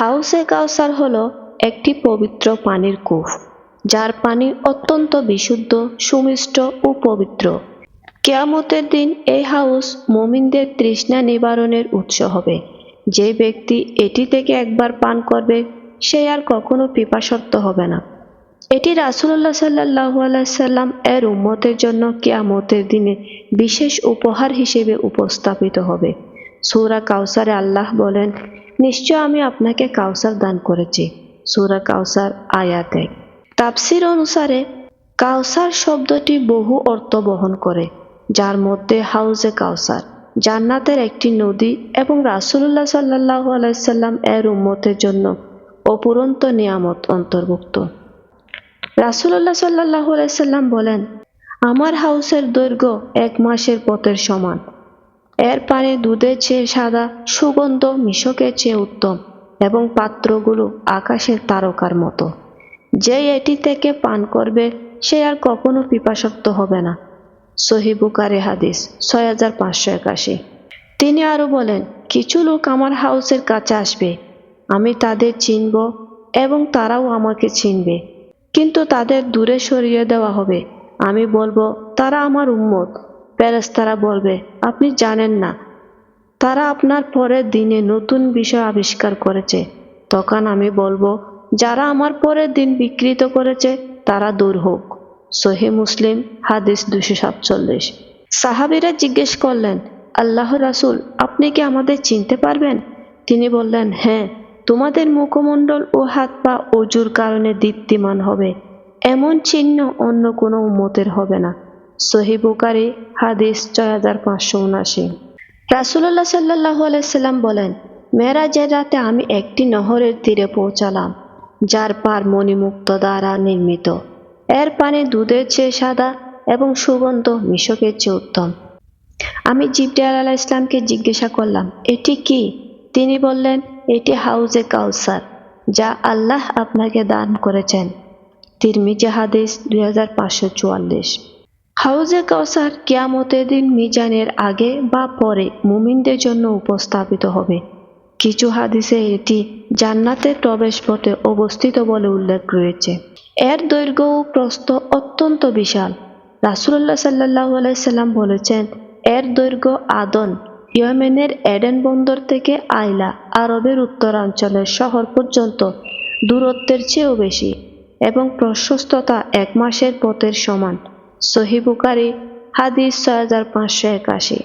হাউসে কাউসার হলো একটি পবিত্র পানির কূপ যার পানি অত্যন্ত বিশুদ্ধ, সুমিষ্ট ও পবিত্র। কেয়ামতের দিন এই হাউস মুমিনদের তৃষ্ণা নিবারণের উৎস হবে। যে ব্যক্তি এটি থেকে একবার পান করবে, সে আর কখনো পিপাসক্ত হবে না। এটি রাসুল্লাহ সাল্লাহ আলাইসাল্লাম এর উম্মতের জন্য কেয়ামতের দিনে বিশেষ উপহার হিসেবে উপস্থাপিত হবে। সূরা কাউসারে আল্লাহ বলেন নিশ্চয় আমি আপনাকে কাউসার দান করেছি, সুরা কাউসার আয়াত। এক তাফসির অনুসারে, কাউসার শব্দটি বহু অর্থ বহন করে, যার মধ্যে হাউজে কাউসার, জান্নাতের একটি নদী এবং রাসুল্লাহ সাল্লাহ আলাইসাল্লাম এর উম্মতের জন্য অপুরন্ত নিয়ামত অন্তর্ভুক্ত। রাসুল্লাহ সাল্লাহ আলাইসাল্লাম বলেন, আমার হাউসের দৈর্ঘ্য এক মাসের পথের সমান। এর পানি দুধের চেয়ে সাদা, সুগন্ধ মিশকের চেয়ে উত্তম এবং পাত্রগুলো আকাশের তারকার মতো। যে এটি থেকে পান করবে, সে আর কখনো পিপাসক্ত হবে না। সহি বুকারে হাদিস, ছয় হাজার পাঁচশো একাশি। তিনি আরও বলেন, কিছু লোক আমার হাউসের কাছে আসবে, আমি তাদের চিনব এবং তারাও আমাকে চিনবে। কিন্তু তাদের দূরে সরিয়ে দেওয়া হবে। আমি বলব, তারা আমার উম্মত। প্যারেস্তারা বলবে, আপনি জানেন না। তারা আপনার পরের দিনে নতুন বিষয় আবিষ্কার করেছে। তখন আমি বলব, যারা আমার পরের দিন বিকৃত করেছে, তারা দূর হোক। সহি মুসলিম, হাদিস দুশো সাতচল্লিশ। সাহাবিরা জিজ্ঞেস করলেন আল্লাহ রাসুল, আপনি কি আমাদের চিনতে পারবেন? তিনি বললেন হ্যাঁ তোমাদের মুখমণ্ডল ও হাত পা অজুর কারণে দীপ্তিমান হবে। এমন চিহ্ন অন্য কোনো উম্মতের হবে না। সহি হাদিস ছয় হাজার পাঁচশো উনাশি রাসুল্লাহ সাল্লাহ আলাইসাল্লাম বলেন মেরাজের রাতে আমি একটি নহরের তীরে পৌঁছালাম, যার পার মণিমুক্ত দ্বারা নির্মিত। এর পানি দুধের চেয়ে সাদা এবং সুগন্ধ মিশকের চেয়ে উত্তম। আমি জিবরিয়াল আলাহ ইসলামকে জিজ্ঞাসা করলাম, এটি কি? তিনি বললেন, এটি হাউজে কাউসার, যা আল্লাহ আপনাকে দান করেছেন। তিরমিজি হাদিস দুই হাজার পাঁচশো চুয়াল্লিশ। হাউজে কাউসার কিয়ামতের দিন মিজানের আগে বা পরে মুমিনদের জন্য উপস্থাপিত হবে। কিছু হাদিসে এটি জান্নাতের প্রবেশ পথে অবস্থিত বলে উল্লেখ রয়েছে। এর দৈর্ঘ্য ও প্রস্থ অত্যন্ত বিশাল। রাসুল্লাহ সাল্লাহ আলাইসাল্লাম বলেছেন, এর দৈর্ঘ্য আদন ইয়েমেনের এডেন বন্দর থেকে আইলা আরবের উত্তরাঞ্চলের শহর পর্যন্ত দূরত্বের চেয়েও বেশি এবং প্রশস্ততা এক মাসের পথের সমান। সহিবুকারি হাদিস ছয় হাজার পাঁচশো একাশি।